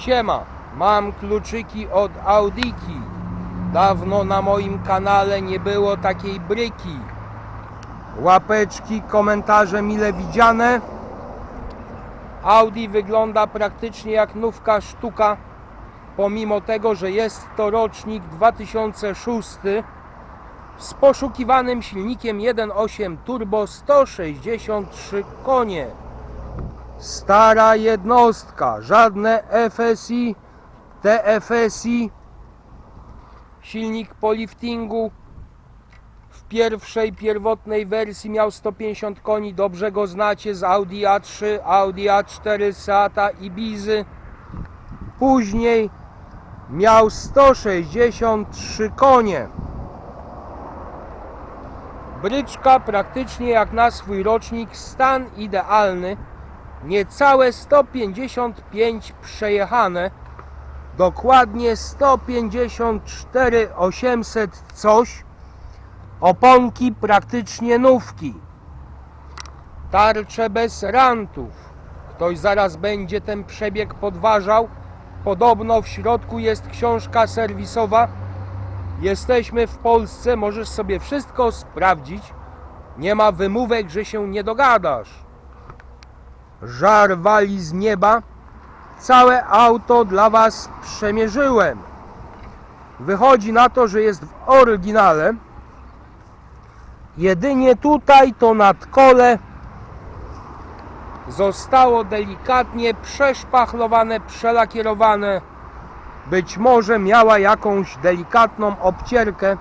Siema, mam kluczyki od Audiki. Dawno na moim kanale nie było takiej bryki. Łapeczki, komentarze mile widziane. Audi wygląda praktycznie jak nówka sztuka, pomimo tego, że jest to rocznik 2006 z poszukiwanym silnikiem 1.8 turbo 163 konie. Stara jednostka, żadne FSI, TFSI, silnik po liftingu. W pierwszej, pierwotnej wersji miał 150 koni, dobrze go znacie z Audi A3, Audi A4, Seata Ibizy. Później miał 163 konie. Bryczka praktycznie jak na swój rocznik, stan idealny. Niecałe 155 przejechane. Dokładnie 154 800 coś. Oponki praktycznie nówki. Tarcze bez rantów. Ktoś zaraz będzie ten przebieg podważał. Podobno w środku jest książka serwisowa. Jesteśmy w Polsce, możesz sobie wszystko sprawdzić. Nie ma wymówek, że się nie dogadasz. Żar wali z nieba. Całe auto dla Was przemierzyłem. Wychodzi na to, że jest w oryginale. Jedynie tutaj to nadkole zostało delikatnie przeszpachlowane, przelakierowane. Być może miała jakąś delikatną obcierkę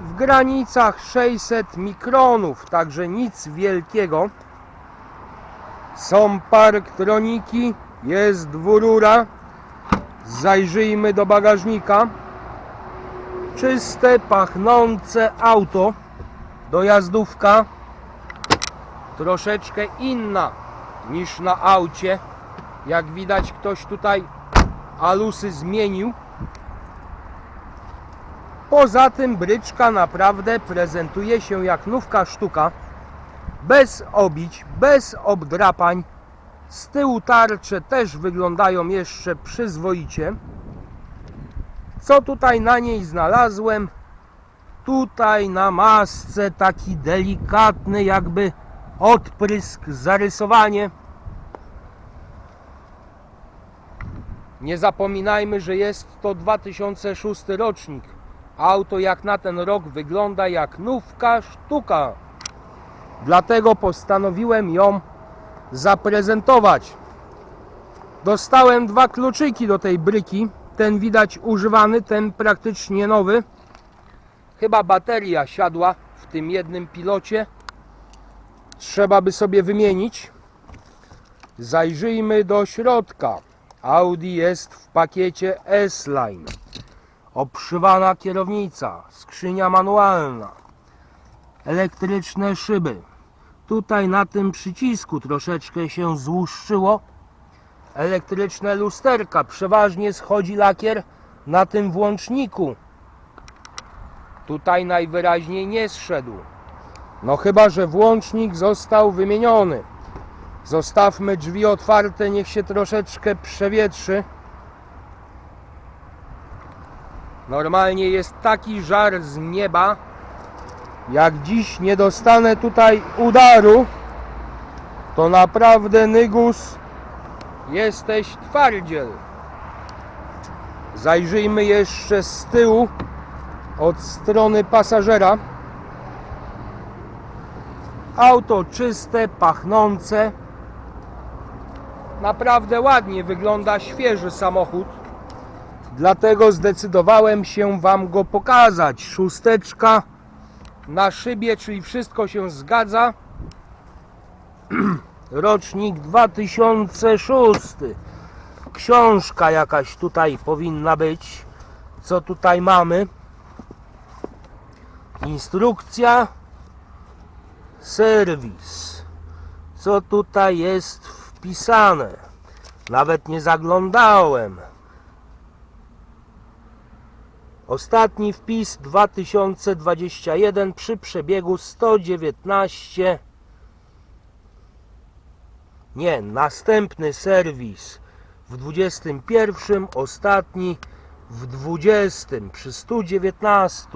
w granicach 600 mikronów, także nic wielkiego. Są parktroniki, jest dwurura. Zajrzyjmy do bagażnika. Czyste, pachnące auto. Dojazdówka. Troszeczkę inna niż na aucie. Jak widać ktoś tutaj alusy zmienił. Poza tym bryczka naprawdę prezentuje się jak nówka sztuka. Bez obić, bez obdrapań. Z tyłu tarcze też wyglądają jeszcze przyzwoicie. Co tutaj na niej znalazłem? Tutaj na masce taki delikatny jakby odprysk, zarysowanie. Nie zapominajmy, że jest to 2006 rocznik. Auto jak na ten rok wygląda jak nówka sztuka. Dlatego postanowiłem ją zaprezentować. Dostałem dwa kluczyki do tej bryki. Ten widać używany, ten praktycznie nowy. Chyba bateria siadła w tym jednym pilocie. Trzeba by sobie wymienić. Zajrzyjmy do środka. Audi jest w pakiecie S-Line. Obszywana kierownica, skrzynia manualna, elektryczne szyby. Tutaj na tym przycisku troszeczkę się złuszczyło. Elektryczne lusterka, przeważnie schodzi lakier na tym włączniku. Tutaj najwyraźniej nie zszedł. No chyba, że włącznik został wymieniony. Zostawmy drzwi otwarte, niech się troszeczkę przewietrzy. Normalnie jest taki żar z nieba. Jak dziś nie dostanę tutaj udaru, to naprawdę Nygus jesteś twardziel. Zajrzyjmy jeszcze z tyłu od strony pasażera. Auto czyste, pachnące. Naprawdę ładnie wygląda świeży samochód. Dlatego zdecydowałem się Wam go pokazać. Szósteczka na szybie, czyli wszystko się zgadza. Rocznik 2006. Książka jakaś tutaj powinna być. Co tutaj mamy? Instrukcja. Serwis. Co tutaj jest wpisane? Nawet nie zaglądałem. Ostatni wpis 2021 przy przebiegu 119. Nie, następny serwis w 21, ostatni w 20 przy 119.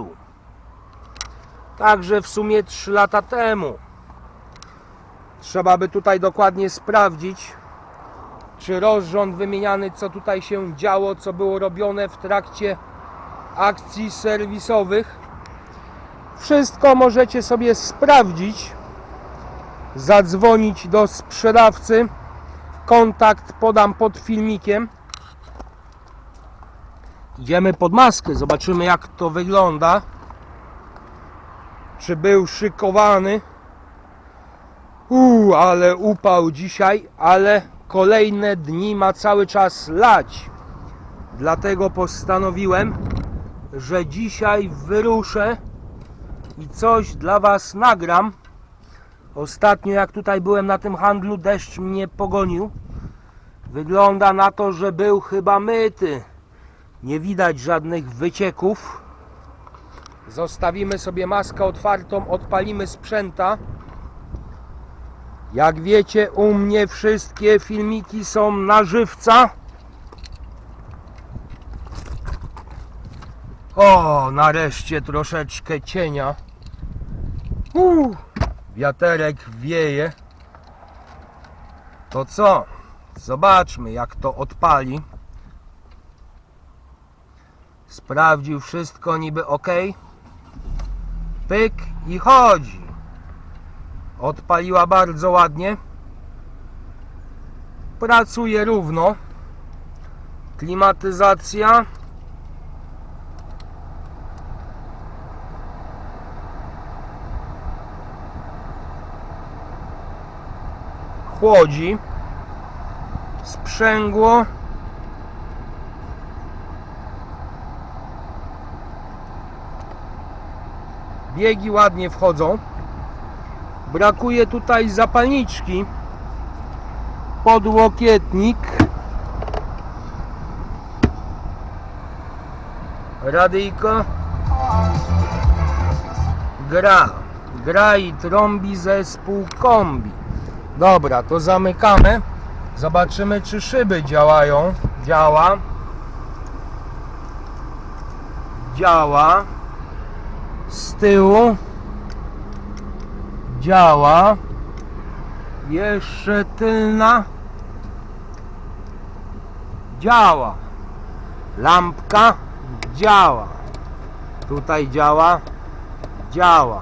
Także w sumie 3 lata temu. Trzeba by tutaj dokładnie sprawdzić, czy rozrząd wymieniany, co tutaj się działo, co było robione w trakcie akcji serwisowych. Wszystko możecie sobie sprawdzić, zadzwonić do sprzedawcy. Kontakt podam pod filmikiem. Idziemy pod maskę, zobaczymy jak to wygląda. Czy był szykowany? Uuu, ale upał dzisiaj, ale kolejne dni ma cały czas lać. Dlatego postanowiłem, że dzisiaj wyruszę i coś dla Was nagram. Ostatnio jak tutaj byłem na tym handlu, deszcz mnie pogonił. Wygląda na to, że był chyba myty. Nie widać żadnych wycieków. Zostawimy sobie maskę otwartą, odpalimy sprzęta. Jak wiecie, u mnie wszystkie filmiki są na żywca. O, nareszcie troszeczkę cienia. Wiaterek wieje. To co? Zobaczmy, jak to odpali. Sprawdził wszystko niby ok. Pyk i chodzi. Odpaliła bardzo ładnie. Pracuje równo. Klimatyzacja. Chłodzi. Sprzęgło. Biegi ładnie wchodzą. Brakuje tutaj zapalniczki. Podłokietnik. Radyjko. Gra. Gra i trąbi zespół kombi. Dobra, to zamykamy. Zobaczymy, czy szyby działają. Działa. Działa. Z tyłu działa. Jeszcze tylna. Działa. Lampka działa. Tutaj działa. Działa.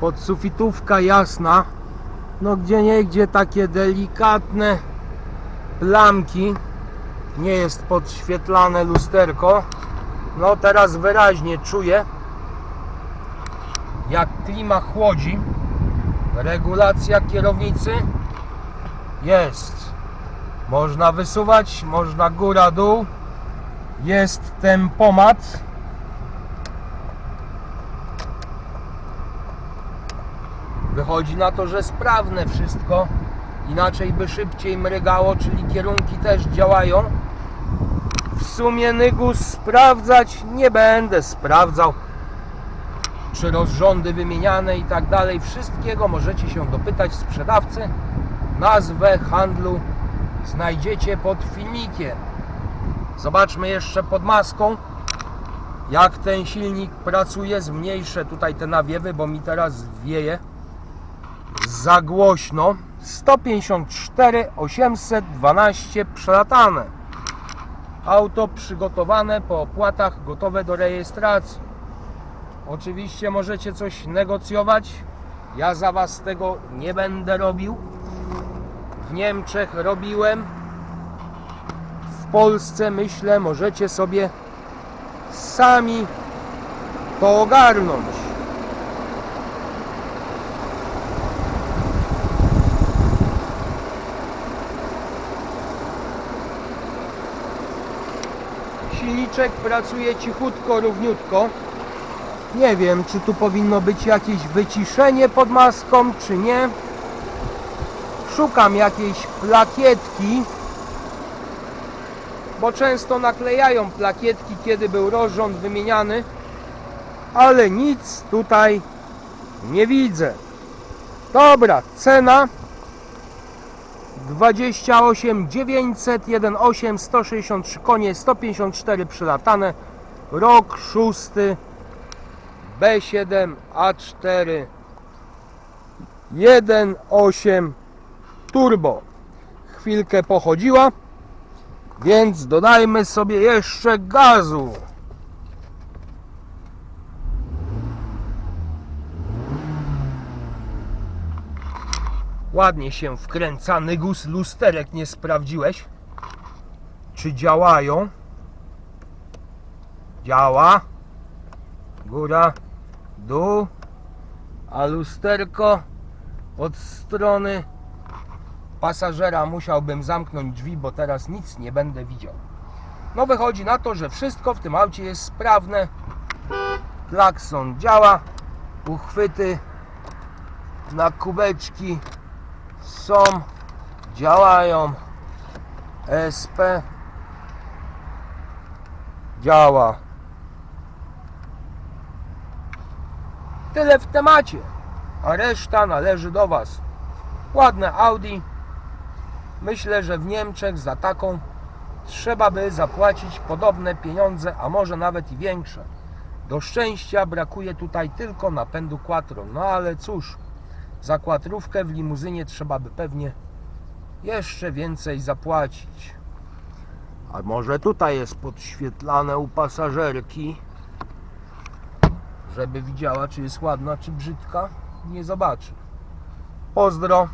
Podsufitówka jasna. No gdzie nie gdzie takie delikatne plamki. Nie jest podświetlane lusterko. No teraz wyraźnie czuję jak klima chłodzi. Regulacja kierownicy jest. Można wysuwać, można góra dół. Jest tempomat. Wychodzi na to, że sprawne wszystko. Inaczej by szybciej mrygało, czyli kierunki też działają. W sumie Nygus sprawdzać nie będę sprawdzał czy rozrządy wymieniane i tak dalej. Wszystkiego możecie się dopytać sprzedawcy. Nazwę handlu znajdziecie pod filmikiem. Zobaczmy jeszcze pod maską, jak ten silnik pracuje. Zmniejszę tutaj te nawiewy, bo mi teraz wieje za głośno. 154 812 przelatane. Auto przygotowane po opłatach, gotowe do rejestracji. Oczywiście możecie coś negocjować. Ja za Was tego nie będę robił. W Niemczech robiłem. W Polsce myślę, możecie sobie sami to ogarnąć. Silniczek pracuje cichutko, równiutko. Nie wiem, czy tu powinno być jakieś wyciszenie pod maską, czy nie. Szukam jakiejś plakietki, bo często naklejają plakietki, kiedy był rozrząd wymieniany, ale nic tutaj nie widzę. Dobra, cena 28 900 1.8 163 konie 154 przylatane. Rok 6 B7 A4 1.8 turbo. Chwilkę pochodziła więc dodajmy sobie jeszcze gazu Ładnie się wkręca. Nygus lusterek nie sprawdziłeś. Czy działają? Działa. Góra, dół. A lusterko od strony pasażera musiałbym zamknąć drzwi, bo teraz nic nie będę widział. No wychodzi na to, że wszystko w tym aucie jest sprawne. Klakson działa. Uchwyty na kubeczki są, działają. SP działa. Tyle w temacie, a reszta należy do Was. Ładne Audi. Myślę, że w Niemczech za taką trzeba by zapłacić podobne pieniądze, a może nawet i większe. Do szczęścia brakuje tutaj tylko napędu quattro. No ale cóż, za kłatrówkę w limuzynie trzeba by pewnie jeszcze więcej zapłacić. A może tutaj jest podświetlane u pasażerki, żeby widziała, czy jest ładna, czy brzydka? Nie zobaczy. Pozdro.